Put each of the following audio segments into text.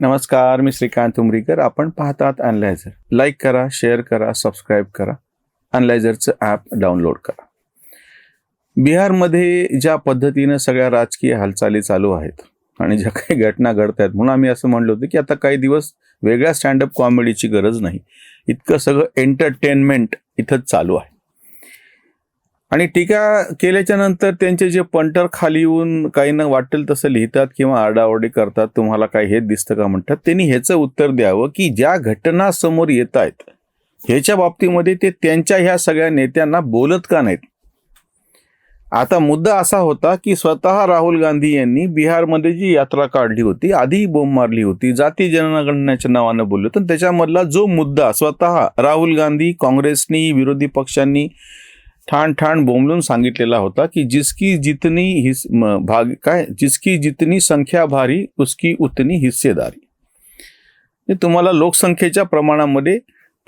नमस्कार मी श्रीकांत उमरीकर. आपण पाहतात अनलायझर लाईक करा शेअर करा सबस्क्राईब करा. अनलायझरचं ॲप डाउनलोड करा. बिहारमध्ये ज्या पद्धतीनं सगळ्या राजकीय हालचाली चालू आहेत आणि ज्या काही घटना घडत आहेत म्हणून आम्ही असं म्हणलो होतं की आता काही दिवस वेगळ्या स्टँडअप कॉमेडीची गरज नाही. इतकं सगळं एंटरटेनमेंट इथंच चालू आहे. आणि टीका केल्याच्यानंतर त्यांचे जे पंटर खाली येऊन काही ना वाटेल तसं लिहितात किंवा आरडाओरडी करतात तुम्हाला काय हेच दिसतं का म्हणतात त्यांनी ह्याचं उत्तर द्यावं की ज्या घटना समोर येत आहेत ह्याच्या बाबतीमध्ये ते त्यांच्या ह्या सगळ्या नेत्यांना बोलत का नाहीत? आता मुद्दा असा होता की स्वतः राहुल गांधी यांनी बिहारमध्ये जी यात्रा काढली होती आधी बोंब मारली होती जाती जनगणनेच्या नावानं बोलले होते त्याच्यामधला जो मुद्दा स्वतः राहुल गांधी काँग्रेसनी विरोधी पक्षांनी ठाण ठाण बोंबलून सांगितलेला होता की जिसकी जितनी हिस भाग काय? जिसकी जितनी संख्या भारी उसकी उतनी हिस्सेदारी. म्हणजे तुम्हाला लोकसंख्येच्या प्रमाणामध्ये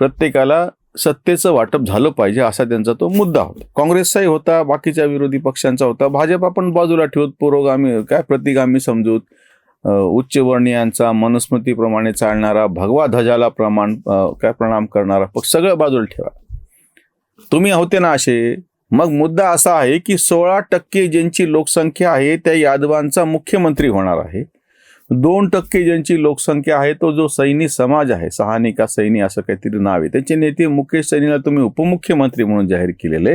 प्रत्येकाला सत्तेचं वाटप झालं पाहिजे असा त्यांचा तो मुद्दा होता. काँग्रेसचाही होता बाकीच्या विरोधी पक्षांचा होता. भाजप आपण बाजूला ठेवत पुरोगामी काय प्रतिगामी समजूत उच्चवर्णीयांचा मनुस्मृतीप्रमाणे चालणारा भगवा ध्वजाला प्रमाण काय प्रणाम करणारा पक्ष सगळं बाजूला ठेवा तुम्ही होते ना असे? मग मुद्दा असा आहे की सोळा टक्के ज्यांची लोकसंख्या आहे त्या यादवांचा मुख्यमंत्री होणार आहे. दोन टक्के ज्यांची लोकसंख्या आहे तो जो सैनी समाज आहे सहानी का सैनी असं काहीतरी नाव आहे. त्याचे नेते मुकेश सैनीला तुम्ही उपमुख्यमंत्री म्हणून जाहीर केलेले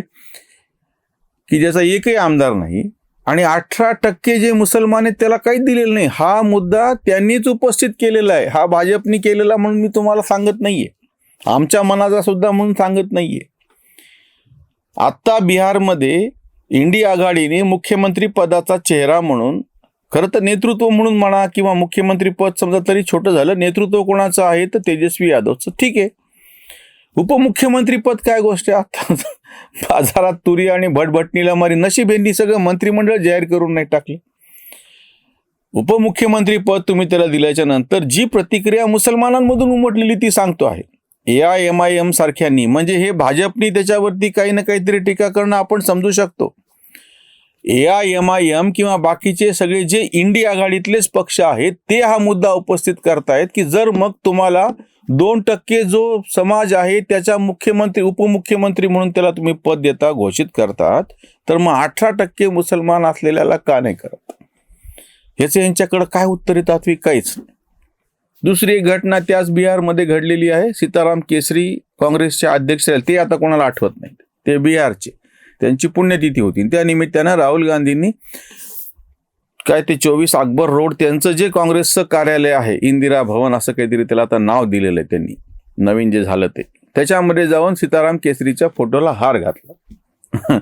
की ज्याचा एकही आमदार नाही. आणि अठरा टक्के जे मुसलमान आहेत त्याला काहीच दिलेलं नाही. हा मुद्दा त्यांनीच उपस्थित केलेला आहे. हा भाजपनी केलेला म्हणून मी तुम्हाला सांगत नाहीये. आमच्या मनाचा सुद्धा म्हणून सांगत नाहीये. आत्ता बिहारमध्ये इंडिया आघाडीने मुख्यमंत्री पदाचा चेहरा म्हणून खरं तर नेतृत्व म्हणून म्हणा किंवा मुख्यमंत्री पद समजा तरी छोटं झालं नेतृत्व कोणाचं आहे तर तेजस्वी यादवचं. ठीक आहे. उपमुख्यमंत्री पद काय गोष्ट आहे? आता बाजारात तुरी आणि भटभटणीला मारी नशीब यांनी सगळं मंत्रिमंडळ जाहीर करून नाही टाकलं. उपमुख्यमंत्री पद तुम्ही त्याला दिल्याच्या नंतर जी प्रतिक्रिया मुसलमानांमधून उमटलेली ती सांगतो आहे. A I M I M सारख्यांनी म्हणजे हे भाजपनी त्याच्यावरती काही ना काहीतरी टीका करणं आपण समजू शकतो. A I M I M किंवा बाकीचे सगळे जे इंडिया आघाडीतलेच पक्ष आहेत ते हा मुद्दा उपस्थित करतायत की जर मग तुम्हाला दोन टक्के जो समाज आहे त्याच्या मुख्यमंत्री उपमुख्यमंत्री म्हणून त्याला तुम्ही पद देता घोषित करतात तर मग अठरा टक्के मुसलमान असलेल्याला का नाही करत? याचं यांच्याकडं काय उत्तर येतात तात्विक? काहीच नाही. दुसरी एक घटना त्याच बिहारमध्ये घडलेली आहे. सीताराम केसरी काँग्रेसचे अध्यक्ष आहेत ते आता कोणाला आठवत नाही ते बिहारचे. त्यांची पुण्यतिथी होती. त्या निमित्तानं राहुल गांधींनी काय ते चोवीस अकबर रोड त्यांचं जे काँग्रेसचं कार्यालय आहे इंदिरा भवन असं काहीतरी त्याला आता नाव दिलेलं आहे त्यांनी. नवीन जे झालं ते. त्याच्यामध्ये जाऊन सीताराम केसरीच्या फोटोला हार घातला.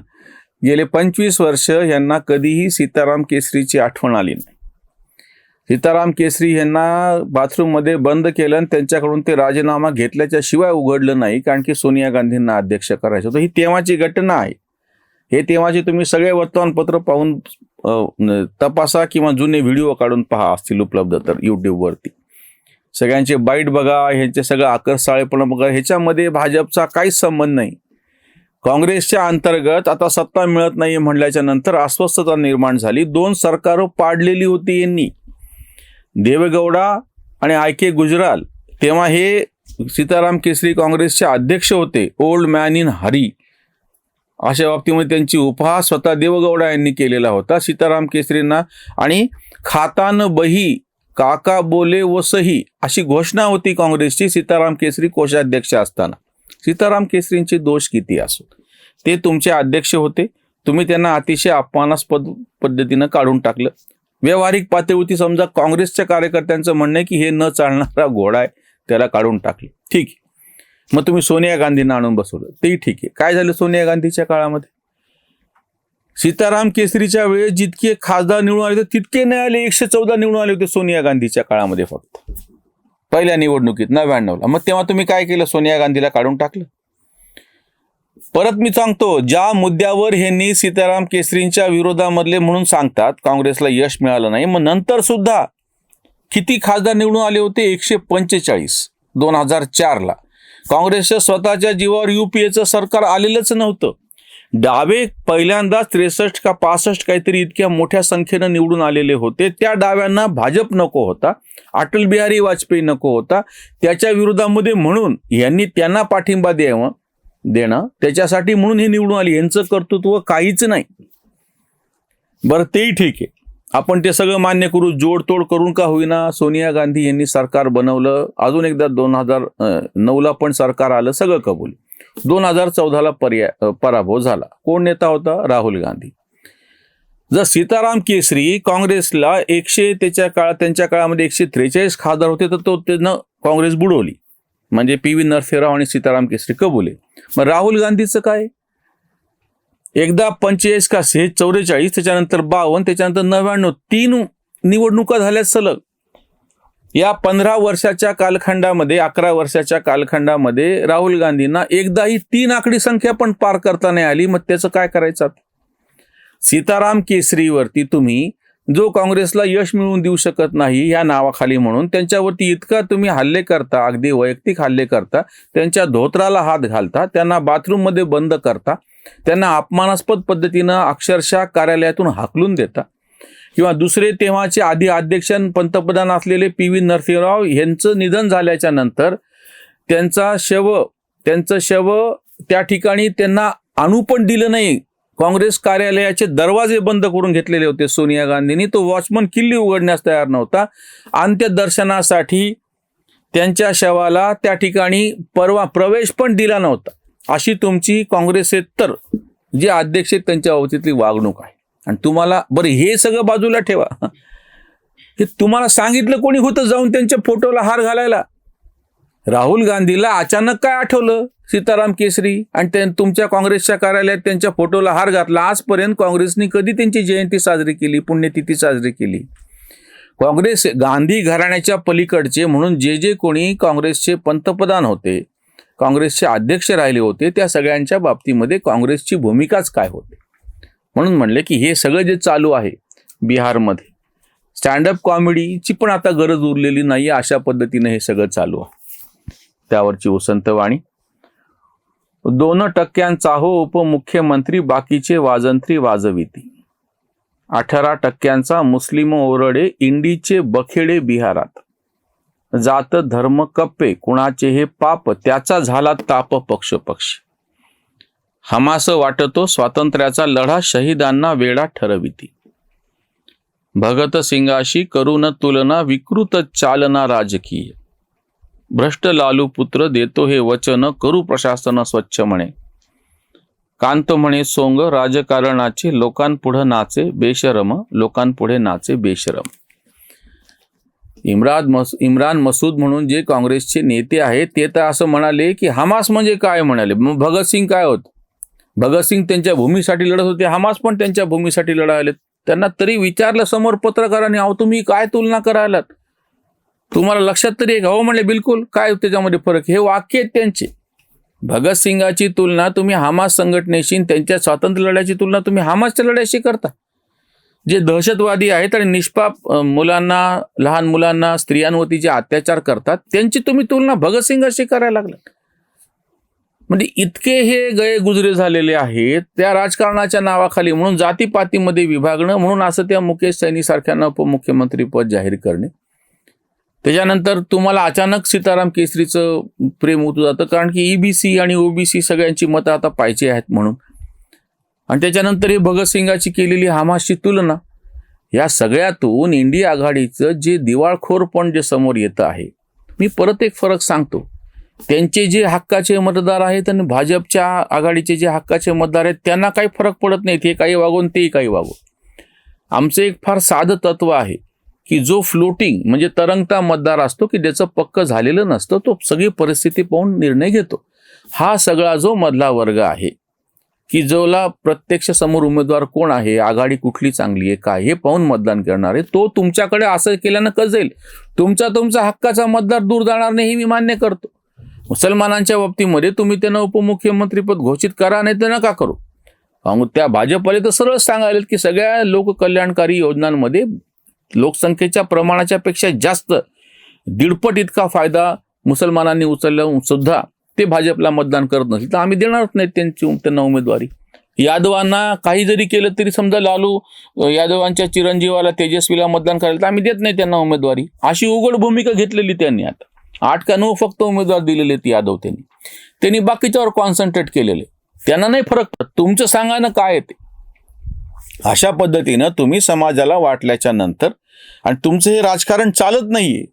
गेले पंचवीस वर्ष यांना कधीही सीताराम केसरीची आठवण आली नाही. सीताराम केसरी यांना बाथरूममध्ये बंद केलं आणि त्यांच्याकडून ते राजीनामा घेतल्याच्या शिवाय उघडलं नाही कारण की सोनिया गांधींना अध्यक्ष करायचं होतं. ही तेव्हाची घटना आहे. हे तेव्हाची तुम्ही सगळे वर्तमानपत्र पाहून तपासा किंवा जुने व्हिडिओ काढून पहा असतील उपलब्ध तर यूट्यूबवरती सगळ्यांचे बाईट बघा ह्यांचे सगळं आकर्षाळेपण बघा. ह्याच्यामध्ये भाजपचा काहीच संबंध नाही. काँग्रेसच्या अंतर्गत आता सत्ता मिळत नाही म्हटल्याच्या नंतर अस्वस्थता निर्माण झाली. दोन सरकारं पाडलेली होती यांनी. देवेगौडा आणि आय के गुजराल तेव्हा हे सीताराम केसरी काँग्रेसचे अध्यक्ष होते ओल्ड मॅन इन हरी अशा बाबतीमध्ये त्यांची उपहास स्वतः देवगौडा यांनी केलेला होता सीताराम केसरींना. आणि खातान बही काका बोले व सही अशी घोषणा होती काँग्रेसची सीताराम केसरी कोषाध्यक्ष असताना. सीताराम केसरींचे दोष किती असो ते तुमचे अध्यक्ष होते. तुम्ही त्यांना अतिशय अपमानास्पद पद्धतीनं काढून टाकलं. व्यावहारिक पातळीवरती समजा काँग्रेसच्या कार्यकर्त्यांचं म्हणणं आहे की हे न चालणारा घोडा आहे त्याला काढून टाकले. ठीक आहे. मग तुम्ही सोनिया गांधींना आणून बसवलं. तेही ठीक आहे. काय झालं सोनिया गांधीच्या काळामध्ये? सीताराम केसरीच्या वेळेस जितके खासदार निवडून आले होते तितके नाही आले. एकशे चौदा निवडून आले होते सोनिया गांधीच्या काळामध्ये फक्त. पहिल्या निवडणुकीत नव्याण्णवला. मग तेव्हा तुम्ही काय केलं? सोनिया गांधीला काढून टाकलं? परत मी सांगतो ज्या मुद्द्यावर ह्यांनी सीताराम केसरींच्या विरोधामधले म्हणून सांगतात काँग्रेसला यश मिळालं नाही मग नंतर सुद्धा किती खासदार निवडून आले होते? एकशे पंचेचाळीस दोन हजार चारला. काँग्रेसच्या स्वतःच्या जीवावर युपीएचं सरकार आलेलंच नव्हतं. डावे पहिल्यांदाच त्रेसष्ट का पासष्ट काहीतरी इतक्या मोठ्या संख्येनं निवडून आलेले होते. त्या डाव्यांना भाजप नको होता अटल बिहारी वाजपेयी नको होता. त्याच्या विरोधामध्ये म्हणून यांनी त्यांना पाठिंबा द्यावा. देणं त्याच्यासाठी म्हणून हे निवडून आली. यांचं कर्तृत्व काहीच नाही. बरं तेही ठीक आहे. आपण ते सगळं मान्य करू जोडतोड करून का होईना? सोनिया गांधी यांनी सरकार बनवलं. अजून एकदा दोन हजार नऊला पण सरकार आलं सगळं कबूल. दोन हजार चौदाला पर्याय पराभव झाला. कोण नेता होता? राहुल गांधी. जर सीताराम केसरी काँग्रेसला एकशे त्याच्या काळात त्यांच्या काळामध्ये एकशे त्रेचाळीस खासदार होते तर तो त्यानं काँग्रेस बुडवली. म्हणजे पी व्ही नरसिंहराव आणि सीताराम केसरी कबुले. मग राहुल गांधीचं काय? एकदा पंचेचाळीस का से चौवेचाळीस त्याच्यानंतर बावन्न त्याच्यानंतर नव्याण्णव तीन निवडणुका झाल्या सलग. या पंधरा वर्षाच्या कालखंडामध्ये अकरा वर्षाच्या कालखंडामध्ये राहुल गांधींना एकदाही तीन आकडी संख्या पण पार करता नाही आली. मग त्याचं काय करायचं सीताराम केसरीवरती तुम्ही जो काँग्रेसला यश मिळवून देऊ शकत नाही या नावाखाली म्हणून त्यांच्यावरती इतका तुम्ही हल्ले करता अगदी वैयक्तिक हल्ले करता त्यांच्या धोत्राला हात घालता त्यांना बाथरूममध्ये बंद करता त्यांना अपमानास्पद पद्धतीनं अक्षरशः कार्यालयातून हाकलून देता. किंवा दुसरे तेव्हाचे आधी अध्यक्ष पंतप्रधान असलेले पी व्ही नरसिंहराव यांचं निधन झाल्याच्यानंतर त्यांचा शव त्यांचं शव त्या ठिकाणी त्यांना आणू पण दिलं नाही. काँग्रेस कार्यालयाचे दरवाजे बंद करून घेतलेले होते सोनिया गांधींनी. तो वॉचमन किल्ली उघडण्यास तयार नव्हता. अंत्यदर्शनासाठी त्यांच्या शवाला त्या ठिकाणी परवा प्रवेश पण दिला नव्हता. अशी तुमची काँग्रेसेतर जे अध्यक्ष आहेत त्यांच्या बाबतीतली वागणूक आहे. आणि तुम्हाला बरं हे सगळं बाजूला ठेवा. हे तुम्हाला सांगितलं कोणी होतं जाऊन त्यांच्या फोटोला हार घालायला? राहुल गांधीला अचानक काय आठवलं? सीताराम केसरी आणि त्या तुमच्या काँग्रेसच्या कार्यालयात त्यांच्या फोटोला हार घातला. आजपर्यंत काँग्रेसने कधी त्यांची जयंती साजरी केली? पुण्यतिथी साजरी केली. काँग्रेस गांधी घराण्याच्या पलीकडचे म्हणून जे जे कोणी काँग्रेसचे पंतप्रधान होते काँग्रेसचे अध्यक्ष राहिले होते त्या सगळ्यांच्या बाबतीमध्ये काँग्रेसची भूमिकाच काय होते? म्हणून म्हणले की हे सगळं जे चालू आहे बिहारमध्ये स्टँडअप कॉमेडीची पण आता गरज उरलेली नाही अशा पद्धतीने हे सगळं चालू आहे. त्यावरची उसंत वाणी. दोन टक्क्यांचा हो उपमुख्यमंत्री बाकीचे वाजंत्री वाजविती. अठरा टक्क्यांचा मुस्लिम ओरडे इंडीचे बखेडे बिहारात. जात धर्म कप्पे कुणाचे हे पाप त्याचा झाला ताप पक्ष पक्ष हमास वाटतो स्वातंत्र्याचा लढा शहीदांना वेळा ठरविती. भगत सिंगाशी करून तुलना विकृत चालना राजकीय. भ्रष्ट लालू पुत्र देतो हे वचन करू प्रशासन स्वच्छ म्हणे. कांत म्हणे सोंग राजकारणाचे लोकांपुढे नाचे बेशरम लोकांपुढे नाचे बेशरम. इम्रान मस इम्रान मसूद म्हणून जे काँग्रेसचे नेते आहेत ते तर असं म्हणाले की हमास म्हणजे काय म्हणाले? मग भगतसिंग काय होत? भगतसिंग त्यांच्या भूमीसाठी लढत होते हमास पण त्यांच्या भूमीसाठी लढायले त्यांना तरी विचारलं समोर पत्रकारांनी अहो तुम्ही काय तुलना करायलात? तुम्हाला लक्षात तरी एक हवं हो म्हणले बिलकुल. काय त्याच्यामध्ये फरक? हे वाक्य आहेत त्यांचे. भगतसिंगाची तुलना तुम्ही हमास संघटनेशी त्यांच्या स्वातंत्र्य लढ्याची तुलना तुम्ही हमासच्या लढ्याशी करता. जे दहशतवादी आहेत आणि निष्पाप मुलांना लहान मुलांना स्त्रियांवरती जे अत्याचार करतात त्यांची तुम्ही तुलना भगतसिंगाशी करायला लागलात. म्हणजे इतके हे गये गुजरे झालेले आहेत त्या राजकारणाच्या नावाखाली म्हणून जातीपातीमध्ये विभागणं म्हणून असं त्या मुकेश सैनी सारख्यांना उपमुख्यमंत्री पद जाहीर करणे. त्याच्यानंतर तुम्हाला अचानक सीताराम केसरीचं प्रेम होतं जातं कारण की ईबीसी आणि ओबीसी सगळ्यांची मतं आता पाहिजे आहेत म्हणून. आणि त्याच्यानंतर हे भगतसिंगाची केलेली हामाशी तुलना या सगळ्यातून इंडिया आघाडीचं जे दिवाळखोरपण जे समोर येतं आहे. मी परत एक फरक सांगतो. त्यांचे जे हक्काचे मतदार आहेत आणि भाजपच्या आघाडीचे जे हक्काचे मतदार आहेत त्यांना काही फरक पडत नाही ते काही वागून तेही काही वागून आमचं एक फार साधं तत्व आहे. की जो फ्लोटिंग म्हणजे तरंगता मतदार असतो की ज्याचं पक्क झालेलं नसतं तो सगळी परिस्थिती पाहून निर्णय घेतो. हा सगळा जो मधला वर्ग आहे की जोला प्रत्यक्ष समोर उमेदवार कोण आहे आघाडी कुठली चांगली आहे काय हे पाहून मतदान करणार आहे तो तुमच्याकडे असं केल्यानं कजेल. तुमचा तुमचा हक्काचा मतदार दूर जाणार नाही हे मी मान्य करतो. मुसलमानांच्या बाबतीमध्ये तुम्ही त्यांना उपमुख्यमंत्रीपद घोषित करा नाही ते नका करू. त्या भाजपवाले तर सरळ सांगायला की सगळ्या लोककल्याणकारी योजनांमध्ये लोकसंख्येच्या प्रमाणाच्या पेक्षा जास्त दीडपट इतका फायदा मुसलमानांनी उचलला सुद्धा ते भाजपला मतदान करत नसेल. तर आम्ही देणारच नाही त्यांची त्यांना उमेदवारी. यादवांना काही जरी केलं तरी समजा लालू यादवांच्या चिरंजीवाला तेजस्वीला मतदान करायला तर आम्ही देत नाही त्यांना उमेदवारी. अशी उघड भूमिका घेतलेली त्यांनी आता. आठ का नऊ फक्त उमेदवार दिलेले आहेत यादव त्यांनी. त्यांनी बाकीच्यावर कॉन्सन्ट्रेट केलेले. त्यांना नाही फरक पडत. तुमचं सांगा ना काय आहे ते? अशा पद्धतीनं तुम्ही समाजाला वाटल्याच्या नंतर आणि तुमचं हे राजकारण चालत नाहीये.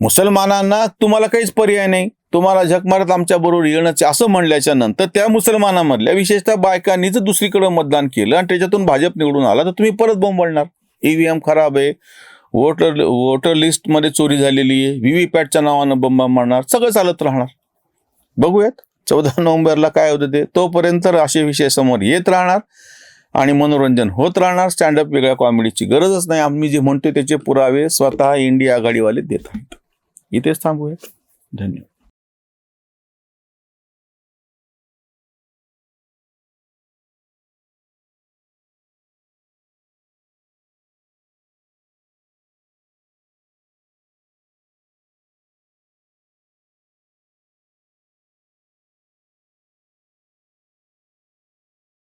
मुसलमानांना तुम्हाला काहीच पर्याय नाही. तुम्हाला झक मारत आमच्या बरोबर येणं असं म्हणल्याच्या नंतर त्या मुसलमानामधल्या विशेषतः बायकांनी जर दुसरीकडे मतदान केलं आणि त्याच्यातून भाजप निवडून आला. तर तुम्ही परत बोंबळणार ईव्हीएम खराब आहे. वोटर वोटर लिस्टमध्ये चोरी झालेली आहे. व्ही वी पॅटच्या नावानं बंबा मारणार. सगळं चालत राहणार. बघूयात. चौदा नोव्हेंबरला काय होतं ते. तोपर्यंत असे विषय समोर येत राहणार. आणि मनोरंजन होत राहणार. स्टँडअप वेगळ्या कॉमेडीची गरजच नाही. आम्ही जे म्हणतो त्याचे पुरावे स्वतः इंडिया आघाडीवाले देत आहेत. इथेच थांबूयात. धन्यवाद.